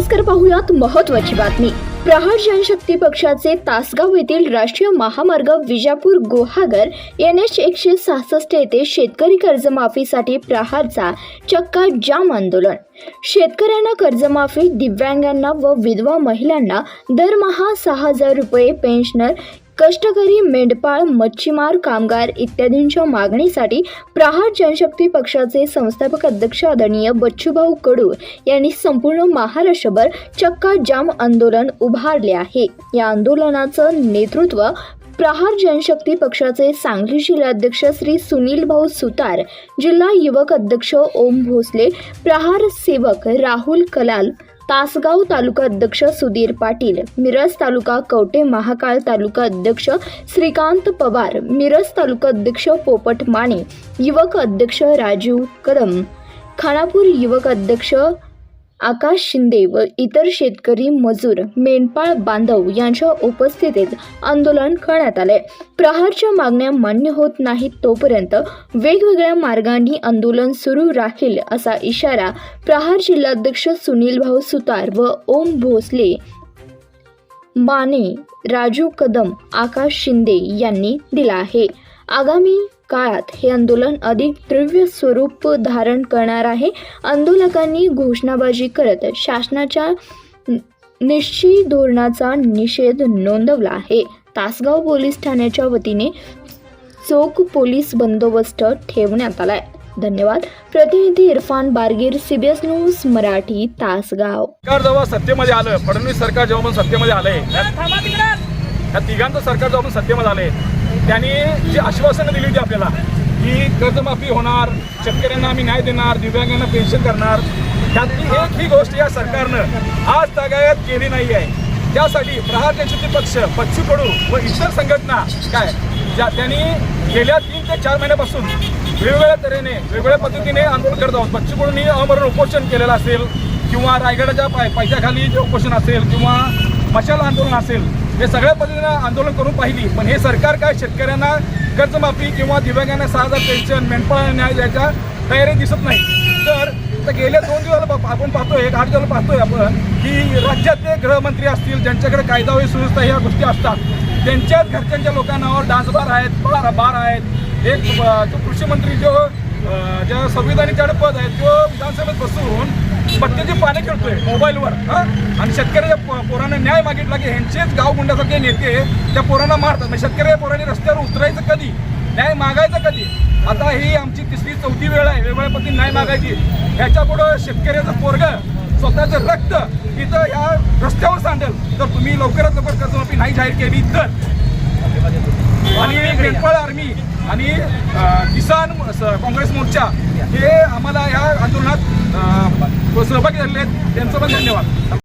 नमस्कार पाहुयात महत्वाची बातमी. प्रहार जनशक्ती पक्षाचे तासगाव येथील राष्ट्रीय महामार्ग विजापूर गोहागर एन एच एकशे सहासष्ट येथे शेतकरी कर्जमाफीसाठी प्रहारचा चक्का जाम आंदोलन. शेतकऱ्यांना कर्जमाफी दिव्यांगांना व विधवा महिलांना दरमहा सहा हजार रुपये पेन्शनर कष्टकरी मेंढपाळ मच्छीमार कामगार इत्यादींच्या मागणीसाठी प्रहार जनशक्ती पक्षाचे संस्थापक अध्यक्ष आदरणीय बच्चूभाऊ कडू यांनी संपूर्ण महाराष्ट्रभर चक्का जाम आंदोलन उभारले आहे. या आंदोलनाचं नेतृत्व प्रहार जनशक्ती पक्षाचे सांगली जिल्हाध्यक्ष श्री सुनील भाऊ सुतार जिल्हा युवक अध्यक्ष ओम भोसले प्रहार सेवक राहुल कलाल तासगाव तालुका अध्यक्ष सुधीर पाटील मिरज तालुका कवटे महाकाळ तालुका अध्यक्ष श्रीकांत पवार मिरज तालुका अध्यक्ष पोपट माने युवक अध्यक्ष राजीव कदम खानापूर युवक अध्यक्ष आकाश शिंदे व इतर शेतकरी मजूर मेंढपाळ बांधव यांच्या उपस्थितीत आंदोलन करण्यात आले. प्रहारच्या मागण्या मान्य होत नाहीत तोपर्यंत वेगवेगळ्या मार्गांनी आंदोलन सुरू राहील असा इशारा प्रहार जिल्हाध्यक्ष सुनील भाऊ सुतार व ओम भोसले माने राजू कदम आकाश शिंदे यांनी दिला आहे. आगामी काळात हे आंदोलन अधिक तीव्र स्वरूप धारण करणार आहे. आंदोलकांनी घोषणाबाजी करत शासनाच्या निश्चित धोरणाचा निषेध नोंदवला आहे. तासगाव पोलीस ठाण्याच्या वतीने चोख पोलीस बंदोबस्त ठेवण्यात आलाय. धन्यवाद. प्रतिनिधी इरफान बारगीर सीबीएस न्यूज मराठी तासगाव. सरकार जेव्हा सत्तेमध्ये आलं फडणवीस सरकार जेव्हा सत्तेमध्ये आलंय तिघांचं सरकार जेव्हा सत्तेमध्ये आलंय त्यांनी जी आश्वासनं दिली होती आपल्याला की कर्जमाफी होणार शेतकऱ्यांना आम्ही न्याय देणार दिव्यांगांना पेन्शन करणार त्यातली एक ही गोष्ट या सरकारनं आज तागायत केली नाही आहे. त्यासाठी प्रहार नेतृत्व पक्ष बच्चू कडू व इतर संघटना काय ज्या त्यांनी गेल्या तीन ते चार महिन्यापासून वेगवेगळ्या तऱ्हेने वेगवेगळ्या पद्धतीने आंदोलन करत आहोत. बच्चू कडूंनी अमरण उपोषण केलेलं असेल किंवा रायगडाच्या पाय पैशाखाली जे उपोषण असेल किंवा मशाल आंदोलन असेल हे सगळ्या पद्धतीनं आंदोलन करून पाहिली. पण हे सरकार काय शेतकऱ्यांना कर्जमाफी किंवा दिव्यांगांना सहा हजार पेन्शन मेंढपाळ न्याय द्यायच्या तयारी दिसत नाही. तर गेल्या दोन दिवसाला आपण पाहतोय एक आठ दिवसाला पाहतोय आपण की राज्यातले गृहमंत्री असतील ज्यांच्याकडे कायदा व सुव्यवस्था ह्या गोष्टी असतात त्यांच्याच घरच्यांच्या लोकांनावर डान्सबार आहेत बार बार आहेत. एक जो कृषी मंत्री जो ज्या संविधानाच्याकडे पद आहे तो विधानसभेत बसून पत्त्याची पाने खेळतोय मोबाईलवर आणि शेतकऱ्याच्या पोरांना न्याय मागितला की ह्यांचेच गाव गुंडासारखे नेते त्या पोरांना मारतात. मग शेतकऱ्या पोरांनी रस्त्यावर उतरायचं कधी? न्याय मागायचं कधी? आता ही आमची तिसरी चौथी वेळ आहे. वेगवेगळ्या पद्धतीने न्याय मागायची. ह्याच्या पुढं शेतकऱ्याचं पोरग स्वतःचं रक्त इथं या रस्त्यावर सांडेल. तर तुम्ही लवकरात लवकर कर्जमाफी नाही जाहीर केली तर. आणि मेंढपाळ आर्मी आणि किसान काँग्रेस मोर्चा हे आम्हाला या आंदोलनात सहभागी झालेले आहेत. त्यांचं पण धन्यवाद.